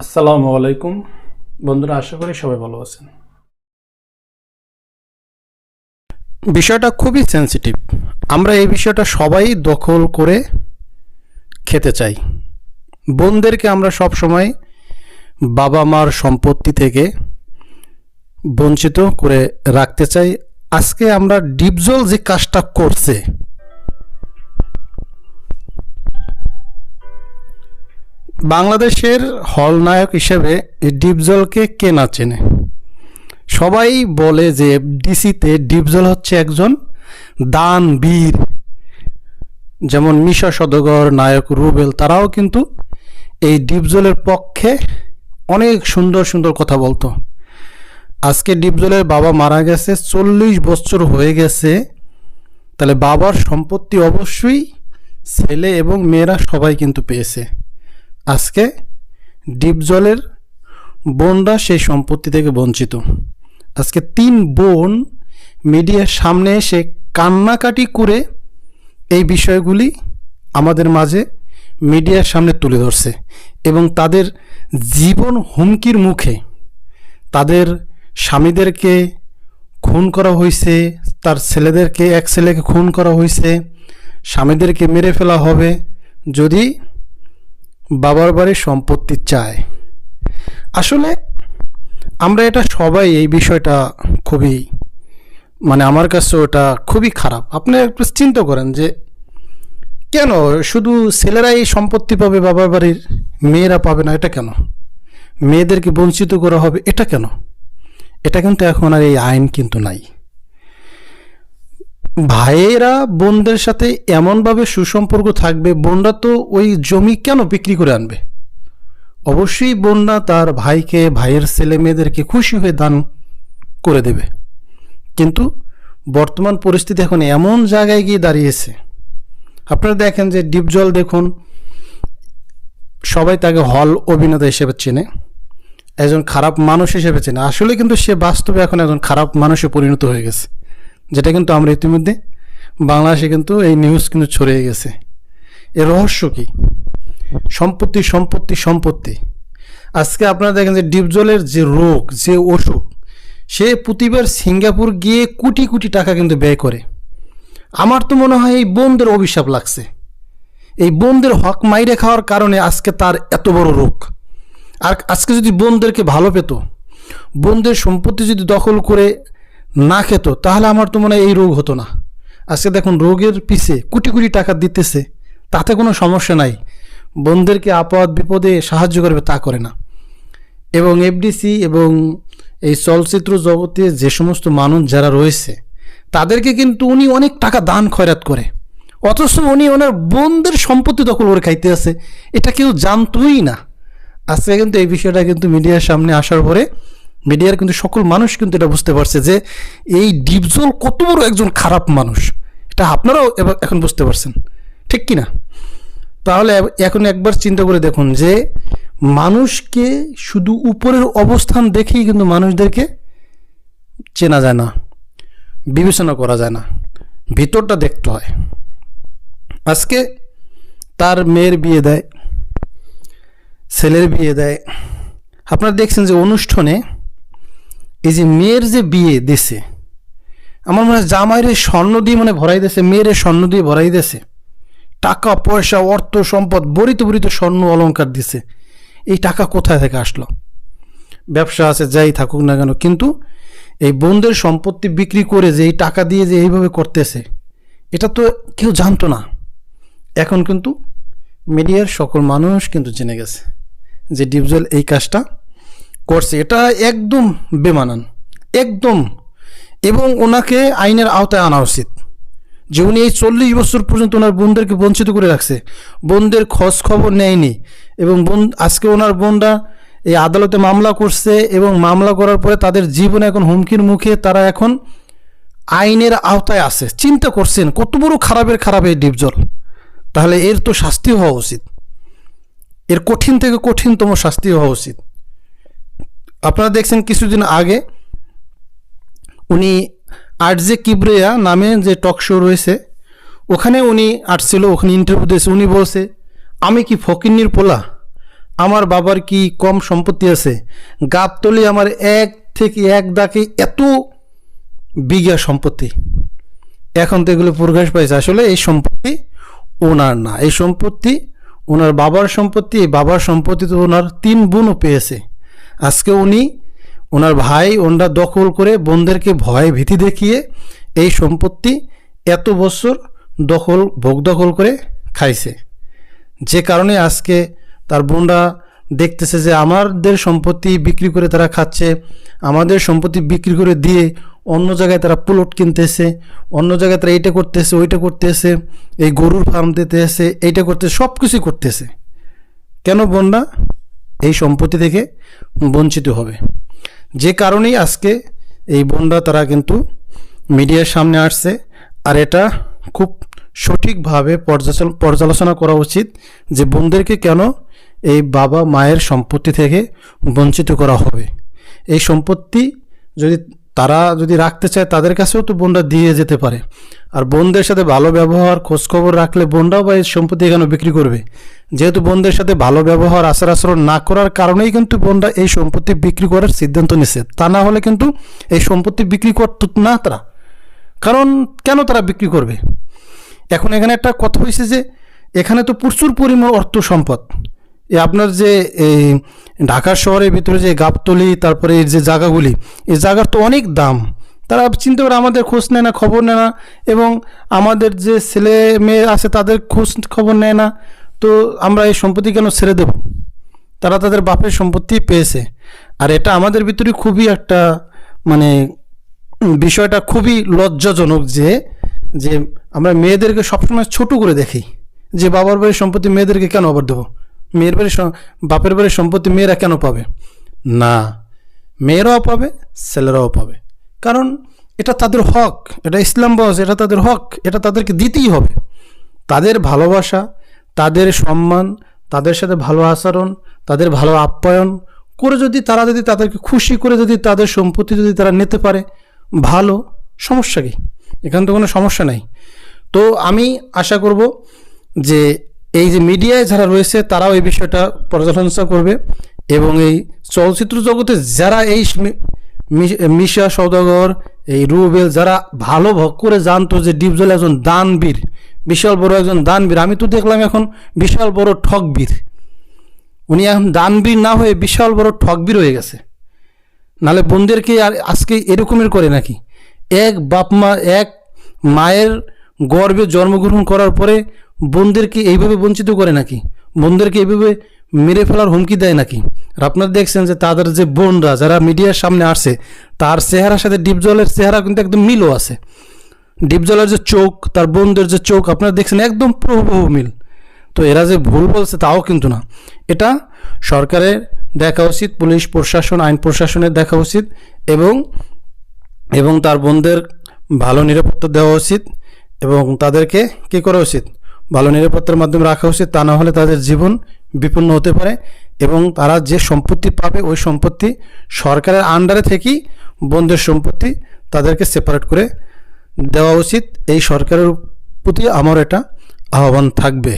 আসসালামু আলাইকুম। বন্ধুরা, আশা করি সবাই ভালো আছেন। বিষয়টা খুবই সেন্সিটিভ আমরা এই বিষয়টা সবাই দখল করে খেতে চাই। বোনদেরকে আমরা সব সময় বাবা মার সম্পত্তি থেকে বঞ্চিত করে রাখতে চাই। আজকে আমরা ডিপজল যে কাজটা করছে বাংলাদেশের হলনায়ক হিসেবে ডিপজলকে কে না চেনে? সবাই বলে যে ডিসিতে ডিপজল হচ্ছে একজন দান বীর যেমন মিশা সদগর, নায়ক রুবেল, তারাও কিন্তু এই ডিপজলের পক্ষে অনেক সুন্দর সুন্দর কথা বলতো। আজকে ডিপজলের বাবা মারা গেছে, চল্লিশ বছর হয়ে গেছে। তাহলে বাবার সম্পত্তি অবশ্যই ছেলে এবং মেয়েরা সবাই কিন্তু পেয়েছে। আজকে ডিপ জলের বোনরা সেই সম্পত্তি থেকে বঞ্চিত। আজকে তিন বোন মিডিয়ার সামনে এসে কান্নাকাটি করে এই বিষয়গুলি আমাদের মাঝে মিডিয়ার সামনে তুলে ধরছে এবং তাদের জীবন হুমকির মুখে তাদের স্বামীদেরকে খুন করা হয়েছে, তার ছেলেদেরকে, এক ছেলেকে খুন করা হয়েছে, স্বামীদেরকে মেরে ফেলা হবে। যদি বাবার বাড়ির সম্পত্তি চায় আসলে আমরা এটা সবাই এই বিষয়টা খুবই মানে আমার কাছে ওটা খুবই খারাপ। আপনি একটু চিন্তা করেন যে কেন? শুধু ছেলেরাই সম্পত্তি পাবে, বাবার বাড়ির মেয়েরা পাবে না, এটা কেন? মেয়েদেরকে বঞ্চিত করা হবে, এটা কেন? এটা কিন্তু এখন আর এই আইন কিন্তু নাই। ভাইয়েরা, বোনদের সাথে এমনভাবে সুসম্পর্ক থাকবে, বোনরা তো ওই জমি কেন বিক্রি করে আনবে? অবশ্যই বোনরা তার ভাইকে, ভাইয়ের ছেলে মেয়েদেরকে খুশি হয়ে দান করে দেবে। কিন্তু বর্তমান পরিস্থিতি এখন এমন জায়গায় গিয়ে দাঁড়িয়েছে। আপনারা দেখেন যে ডিপজল দেখুন, সবাই তাকে হল অভিনেতা হিসেবে চেনে, একজন খারাপ মানুষ হিসেবে চেনে। আসলে কিন্তু সে বাস্তবে এখন একজন খারাপ মানুষে পরিণত হয়ে গেছে। যেটা কিন্তু আমরা ইতিমধ্যে বাংলাদেশে কিন্তু এই নিউজ কিন্তু ছড়িয়ে গেছে। এর রহস্য কি? সম্পত্তি সম্পত্তি সম্পত্তি। আজকে আপনারা দেখেন যে ডিপজলের যে রোগ, যে অসুখ, সে প্রতিবার সিঙ্গাপুর গিয়ে কোটি কোটি টাকা কিন্তু ব্যয় করে। আমার তো মনে হয় এই বোনদের অভিশাপ লাগছে। এই বোনদের হক মাইরে খাওয়ার কারণে আজকে তার এত বড় রোগ। আর আজকে যদি বোনদেরকে ভালো পেত বোনদের সম্পত্তি যদি দখল করে না খেত, তাহলে আমার তো মনে হয় এই রোগ হতো না। আজকে দেখুন, রোগের পিছে কোটি কোটি টাকা দিতেছে, তাতে কোনো সমস্যা নাই। বোনদেরকে আপদ বিপদে সাহায্য করবে তা করে না। এবং এফডিসি এবং এই চলচ্চিত্র জগতে যে সমস্ত মানুষ যারা রয়েছে, তাদেরকে কিন্তু উনি অনেক টাকা দান খয়রাত করে। অথচ উনি ওনার বোনদের সম্পত্তি দখল করে খাইতে আছে, এটা কেউ জানতোই না। আজকে কিন্তু এই বিষয়টা কিন্তু মিডিয়ার সামনে আসার পরে মিডিয়ার কিন্তু সকল মানুষ কিন্তু এটা বুঝতে পারছে যে এই ডিপজল কত বড় একজন খারাপ মানুষ। এটা আপনারাও এখন বুঝতে পারছেন। ঠিক কি না তাহলে এখন একবার চিন্তা করে দেখুন যে মানুষকে শুধু উপরের অবস্থান দেখেই কিন্তু মানুষদেরকে চেনা যায় না, বিবেচনা করা যায় না, ভিতরটা দেখতে হয়। আজকে তার মেয়ের বিয়ে দেয়, ছেলের বিয়ে দেয়। আপনারা দেখছেন যে অনুষ্ঠানে এই যে মেয়ের যে বিয়ে দেশে আমার মনে হয় জামাইরে স্বর্ণ দিয়ে মানে ভরাই দিয়েছে মেয়ের স্বর্ণ দিয়ে ভরাই দিয়েছে টাকা, পয়সা, অর্থ, সম্পদ, বরিত বরিত স্বর্ণ অলংকার দিছে। এই টাকা কোথায় থেকে আসলো? ব্যবসা আছে, যাই থাকুক না কেন, কিন্তু এই বোনদের সম্পত্তি বিক্রি করে যে এই টাকা দিয়ে যে এইভাবে করতেছে, এটা তো কেউ জানতো না। এখন কিন্তু মিডিয়ার সকল মানুষ কিন্তু জেনে গেছে যে ডিপজল এই কাজটা করছে। এটা একদম বেমানান, একদম। এবং ওনাকে আইনের আওতায় আনা উচিত। যে উনি এই চল্লিশ বছর পর্যন্ত ওনার বোনদেরকে বঞ্চিত করে রাখছে। বোনদের খোঁজ খবর নেয়নি। এবং বোন, আজকে ওনার বোনরা এই আদালতে মামলা করছে এবং মামলা করার পরে তাদের জীবন এখন হুমকির মুখে তারা এখন আইনের আওতায় আছে। চিন্তা করছেন, কত বড় খারাপের খারাপ এই ডিপজল। তাহলে এর তো শাস্তি হওয়া উচিত। এর কঠিন থেকে কঠিনতম শাস্তি হওয়া উচিত। আপনারা দেখছেন কিছুদিন আগে উনি আরজে কিবরিয়া নামে যে টক শো রয়েছে, ওখানে উনি আসছিল, ওখানে ইন্টারভিউ দিয়েছে। উনি বলছে, আমি কি ফকিন্নির পোলা? আমার বাবার কি কম সম্পত্তি আছে? গাবতলি আমার এক থেকে এক দাকে এত বিঘা সম্পত্তি। এখন তো এগুলো প্রকাশ পাইছে। আসলে এই সম্পত্তি ওনার না। এই সম্পত্তি ওনার বাবার সম্পত্তি বাবার সম্পত্তি তো ওনার তিন বোনও পেয়েছে। আজকে উনি ওনার ভাই ওনরা দখল করে বোনদেরকে ভয় ভীতি দেখিয়ে এই সম্পত্তি এত বছর দখল, ভোগ দখল করে খাইছে। যে কারণে আজকে তার বোনরা দেখতেছে যে আমাদের সম্পত্তি বিক্রি করে তারা খাচ্ছে, আমাদের সম্পত্তি বিক্রি করে দিয়ে অন্য জায়গায় তারা প্লট কিনতেছে, অন্য জায়গায় তারা এইটা করতেছে, ওইটা করতেছে, এই গরুর ফার্ম দিতে দিতেছে, এইটা করতেছে সব কিছুই করতেছে। কেন বোনরা এই সম্পত্তি থেকে বঞ্চিত হবে। যে কারণেই আজকে এই বোনরা তারা কিন্তু মিডিয়ার সামনে আসছে, আর এটা খুব সঠিকভাবে পর্যালোচনা করা উচিত যে বোনদেরকে কেন এই বাবা মায়ের সম্পত্তি থেকে বঞ্চিত করা হবে। এই সম্পত্তি যদি তারা যদি রাখতে চায়, তাদের কাছেও তো বোনরা দিয়ে যেতে পারে। আর বোনদের সাথে ভালো ব্যবহার, খোঁজখবর রাখলে বোনরাও বা এই সম্পত্তি কেন বিক্রি করবে? যেহেতু বোনদের সাথে ভালো ব্যবহার, আচার আচরণ না করার কারণেই কিন্তু বোনরা এই সম্পত্তি বিক্রি করার সিদ্ধান্ত নিছে তা না হলে কিন্তু এই সম্পত্তি বিক্রি করত না তারা। কারণ কেন তারা বিক্রি করবে? এখন এখানে একটা কথা হয়েছে যে, এখানে তো প্রচুর পরিমাণ অর্থ সম্পদ। এ আপনার যে এই ঢাকা শহরের ভিতরে যে গাবতলি, তারপরে এই যে জায়গাগুলি এই জায়গার তো অনেক দাম। তারা চিন্তা করে আমাদের খোঁজ নেয় না, খবর নেয় না, এবং আমাদের যে ছেলে মেয়ে আছে তাদের খোঁজ খবর নেয় না। তো আমরা এই সম্পত্তি কেন ছেড়ে দেব? তারা তাদের বাপের সম্পত্তি পেয়েছে। আর এটা আমাদের ভিতরে খুবই একটা মানে বিষয়টা খুবই লজ্জাজনক যে যে আমরা মেয়েদেরকে সবসময় ছোট করে দেখি। যে বাবার বাড়ির সম্পত্তি মেয়েদেরকে কেন আবার দেবো? মেয়ের বাড়ির বাপের বাড়ির সম্পত্তি মেয়েরা কেন পাবে? না, মেয়েরাও পাবে, ছেলেরাও পাবে। কারণ এটা তাদের হক, এটা ইসলাম বস এটা তাদের হক, এটা তাদেরকে দিতেই হবে। তাদের ভালোবাসা তাদের সম্মান, তাদের সাথে ভালো আচরণ, তাদের ভালো আপ্যায়ন করে যদি তারা যদি তাদেরকে খুশি করে যদি তাদের সম্পত্তি যদি তারা নিতে পারে, ভালো। সমস্যা কি? এখানে তো কোনো সমস্যা নাই। তো আমি আশা করব যে এই যে মিডিয়ায় যারা রয়েছে তারাও এই বিষয়টা পর্যালোচনা করবে এবং এই চলচ্চিত্র জগতে যারা এই মিশা সৌদাগর এই রুবেল যারা ভালো ভোগ করে জানতো যে ডিপজল একজন দানবীর বিশাল বড় একজন দানবীর। আমি তো দেখলাম এখন বিশাল বড় ঠকবীর। উনি এখন দানবীর না হয়ে বিশাল বড় ঠকবীর হয়ে গেছে। নালে বোনদেরকে আর আজকে এরকমের করে নাকি? এক বাপ মা, এক মায়ের গর্বে জন্মগ্রহণ করার পরে বোনদেরকে এইভাবে বঞ্চিত করে নাকি? বোনদেরকে এইভাবে মেরে ফেলার হুমকি দেয় নাকি? আর আপনারা দেখছেন যে তাদের যে বোনরা, যারা মিডিয়ার সামনে আসছে, তার চেহারার সাথে ডিপজলের চেহারা কিন্তু একদম মিলও আছে। ডিপজলের যে চোখ, তার বোনদের যে চোখ, আপনারা দেখছেন একদম প্রভু মিল। তো এরা যে ভুল বলছে তাও কিন্তু না। এটা সরকারের দেখা উচিত, পুলিশ প্রশাসন, আইন প্রশাসনের দেখা উচিত, এবং এবং তার বোনদের ভালো নিরাপত্তা দেওয়া উচিত, এবং তাদেরকে কী করা উচিত? ভালো নিরাপত্তার মাধ্যমে রাখা উচিত, তা না হলে তাদের জীবন বিপন্ন হতে পারে, এবং তারা যে সম্পত্তি পাবে, ওই সম্পত্তি সরকারের আন্ডারে থেকেই বোনদের সম্পত্তি তাদেরকে সেপারেট করে দেওয়া উচিত। এই সরকারের প্রতি আমার এটা আহ্বান থাকবে।